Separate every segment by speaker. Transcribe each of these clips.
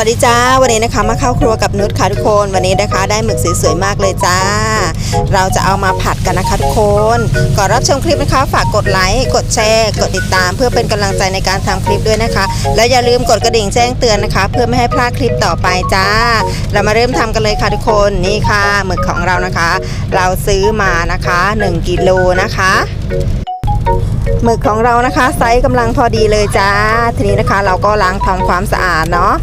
Speaker 1: วัสดีจ้า วันนี้นะคะมาเข้าครัวกับนุชค่ะทุกคน วันนี้นะคะได้หมึกสวยๆมากเลยจ้า เราจะเอามาผัดกันนะคะทุกคน ก่อนรับชมคลิปนะคะ ฝากกดไลค์กดแชร์กดติดตาม เพื่อเป็นกำลังใจในการทำคลิปด้วยนะคะ แล้วอย่าลืมกดกระดิ่งแจ้งเตือนนะคะ เพื่อไม่ให้พลาดคลิปต่อไปจ้า เรามาเริ่มทำกันเลยค่ะทุกคนนี่ค่ะหมึกของเรานะคะ เราซื้อมานะคะ 1กิโลนะคะ หมึกของเรานะคะไซส์กำลังพอดีเลยจ้า ทีนี้นะคะเราก็ล้างทำความสะอาดเนาะ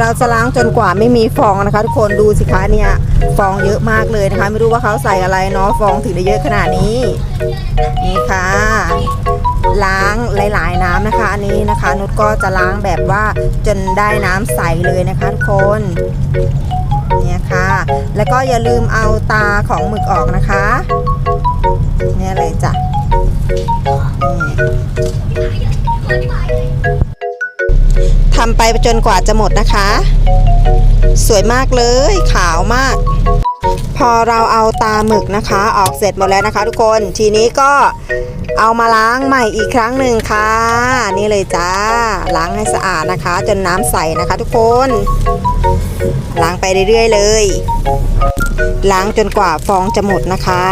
Speaker 1: เราจะล้างจนกว่าไม่มีฟองนะคะ ทุกคนดูสิคะเนี่ยฟองเยอะมากเลยนะคะ ไม่รู้ว่าเขาใส่อะไรเนาะฟองถึงได้เยอะขนาดนี้นี่ค่ะ ล้างหลาย ๆ น้ำนะคะอันนี้นะคะ นุชก็จะล้างแบบว่าจนได้น้ำใสเลยนะคะทุกคนเนี่ยค่ะ แล้วก็อย่าลืมเอาตาของหมึกออกนะคะ เนี่ยเลยจ้ะ ทำไปจนกว่าจะหมดนะคะ สวยมากเลยขาวมาก พอเราเอาตาหมึกนะคะ ออกเสร็จหมดแล้วนะคะ ทุกคนทีนี้ก็เอามาล้างใหม่อีกครั้งหนึ่งค่ะ นี่เลยจ้าล้างให้สะอาดนะคะ จนน้ำใสนะคะ ทุกคน ล้างไปเรื่อยๆเลย ล้างจนกว่าฟองจะหมดนะคะ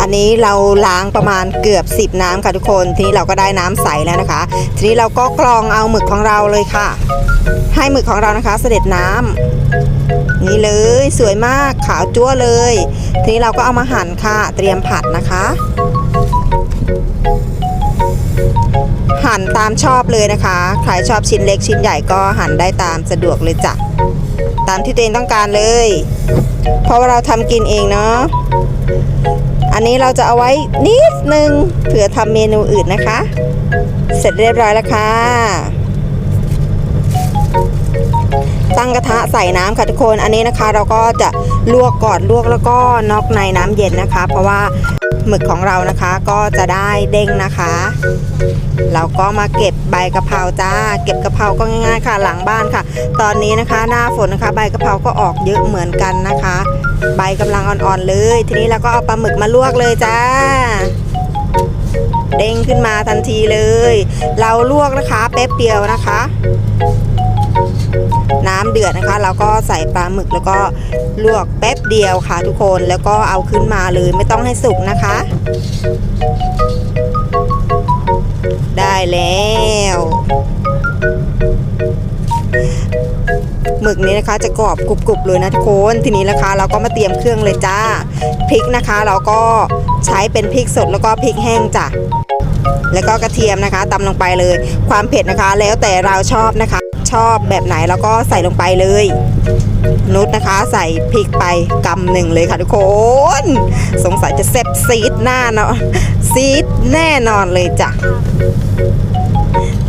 Speaker 1: อันนี้เราล้างประมาณเกือบ 10 น้ำค่ะทุกคน ทีนี้เราก็ได้น้ำใสแล้วนะคะ ทีนี้เราก็กรองเอาหมึกของเราเลยค่ะ ให้หมึกของเรานะคะ เสด็จน้ำนี่เลยสวยมากขาวจั่วเลย ทีนี้เราก็เอามาหั่นค่ะ เตรียมผัดนะคะ หั่นตามชอบเลยนะคะใครชอบชิ้นเล็กชิ้นใหญ่ก็หั่นได้ตามสะดวกเลยจ้ะตามที่ตัวเองต้องการเลย เพราะว่าเราทำกินเองเนาะ อันนี้เราจะเอาไว้นิดนึงเผื่อทำเมนูอื่นนะคะ เสร็จเรียบร้อยแล้วค่ะ ตั้งกระทะใส่น้ำค่ะทุกคน อันนี้นะคะ เราก็จะลวกก่อนลวกแล้วก็นอกในน้ำเย็นนะคะ เพราะว่า หมึกของเรานะคะก็จะได้เด้งนะคะ เราก็มาเก็บใบกะเพราจ้า เก็บกะเพราก็ง่ายๆค่ะ หลังบ้านค่ะ ตอนนี้นะคะ หน้าฝนนะคะ ใบกะเพราก็ออกเยอะเหมือนกันนะคะ ใบกำลังอ่อนๆเลย ทีนี้เราก็เอาปลาหมึกมาลวกเลยจ้าเด้งขึ้นมาทันทีเลย เราลวกนะคะแป๊บเดียวนะคะ น้ำเดือดนะคะ เราก็ใส่ปลาหมึกแล้วก็ลวกแป๊บเดียวค่ะทุกคนแล้วก็เอาขึ้นมาเลยไม่ต้องให้สุกนะคะ ได้แล้วหมึกนี้นะคะจะกรอบกรุบๆเลยนะทุกคนทีนี้นะคะ เราก็มาเตรียมเครื่องเลยจ้าพริกนะคะ เราก็ใช้เป็นพริกสดแล้วก็พริกแห้งจ้ะ แล้วก็กระเทียมนะคะตำลงไปเลย ความเผ็ดนะคะ แล้วแต่เราชอบนะคะ ชอบแบบไหนเราก็ใส่ลงไปเลย นุชนะคะ ใส่พริกไปกำหนึ่งเลยค่ะทุกคน สงสัยจะเซ็บซีดหน้าเนาะซีดแน่นอนเลยจ้ะ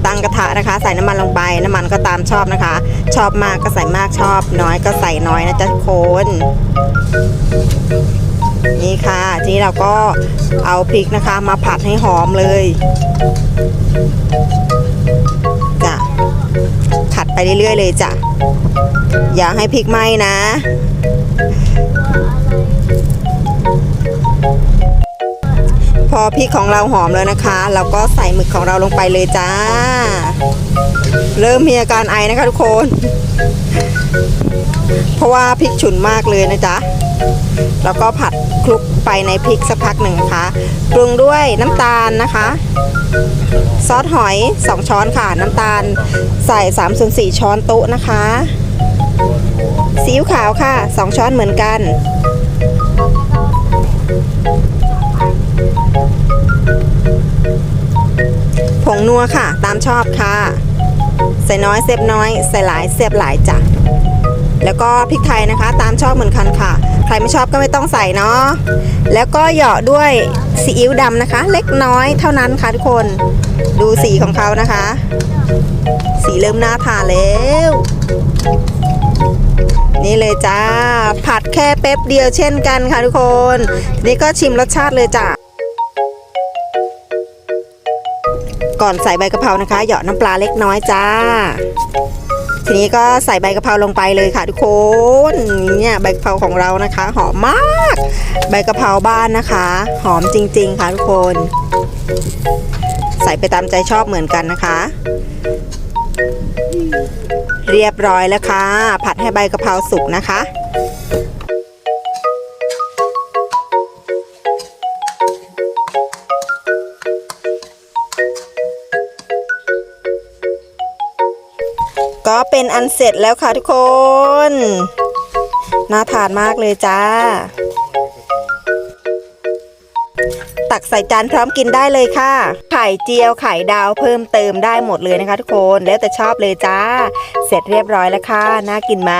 Speaker 1: ตั้งกระทะนะคะ ใส่น้ำมันลงไป น้ำมันก็ตามชอบนะคะ ชอบมากก็ใส่มากชอบน้อยก็ใส่น้อยนะจ๊ะทุกคน นี่ค่ะทีนี้เราก็เอาพริกนะคะมาผัดให้หอมเลยจ้ะผัดไปเรื่อยๆเลยจ้ะอย่าให้พริกไหม้นะพอพริกของเราหอมแล้วนะคะ เราก็ใส่หมึกของเราลงไปเลยจ้า เริ่มมีอาการไอนะคะทุกคน เพราะว่าพริกฉุนมากเลยนะจ๊ะ แล้วก็ผัดคลุกไปในพริกสักพักหนึ่งนะคะปรุงด้วยน้ำตาลนะคะ ซอสหอย 2 ช้อนค่ะ น้ำตาลใส่3ส่วน4ช้อนโต๊ะนะคะซีอิ๊วขาวค่ะ 2 ช้อนเหมือนกันผงนัวค่ะ ตามชอบค่ะ ใส่น้อยเสียบน้อย ใส่หลายเสียบหลายจ้ะ แล้วก็พริกไทยนะคะ ตามชอบเหมือนกันค่ะ ใครไม่ชอบก็ไม่ต้องใส่เนาะแล้วก็เหยาะด้วยซีอิ๊วดำนะคะ เล็กน้อยเท่านั้นค่ะทุกคนดูสีของเขานะคะ สีเริ่มน่าทานแล้ว นี่เลยจ้า ผัดแค่แป๊บเดียวเช่นกันค่ะทุกคน นี้ก็ชิมรสชาติเลยจ้ะก่อนใส่ใบกะเพรานะคะ เหยาะน้ำปลาเล็กน้อยจ้า ทีนี้ก็ใส่ใบกะเพราลงไปเลยค่ะทุกคนเนี่ยใบกะเพราของเรานะคะ หอมมาก ใบกะเพราบ้านนะคะ หอมจริง ๆ ค่ะทุกคน ใส่ไปตามใจชอบเหมือนกันนะคะ เรียบร้อยแล้วค่ะ ผัดให้ใบกะเพราสุกนะคะ ก็เป็นอันเสร็จแล้วค่ะทุกคน น่าทานมากเลยจ้า ตักใส่จานพร้อมกินได้เลยค่ะ ไข่เจียวไข่ดาวเพิ่มเติมได้หมดเลยนะคะทุกคน แล้วแต่ชอบเลยจ้า เสร็จเรียบร้อยแล้วค่ะ น่ากินไหม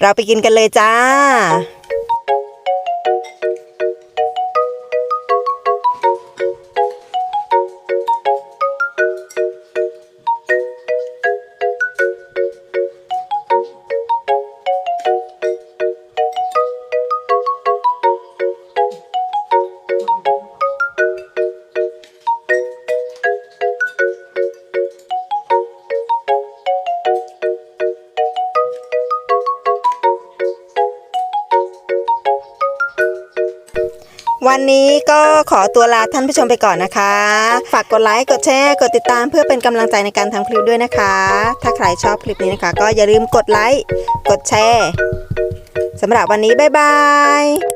Speaker 1: เราไปกินกันเลยจ้า วันนี้ก็ขอตัวลาท่านผู้ชมไปก่อนนะคะ ฝากกดไลค์ กดแชร์ กดติดตามเพื่อเป็นกำลังใจในการทำคลิปด้วยนะคะ ถ้าใครชอบคลิปนี้นะคะ ก็อย่าลืมกดไลค์ กดแชร์สำหรับวันนี้บ๊ายบาย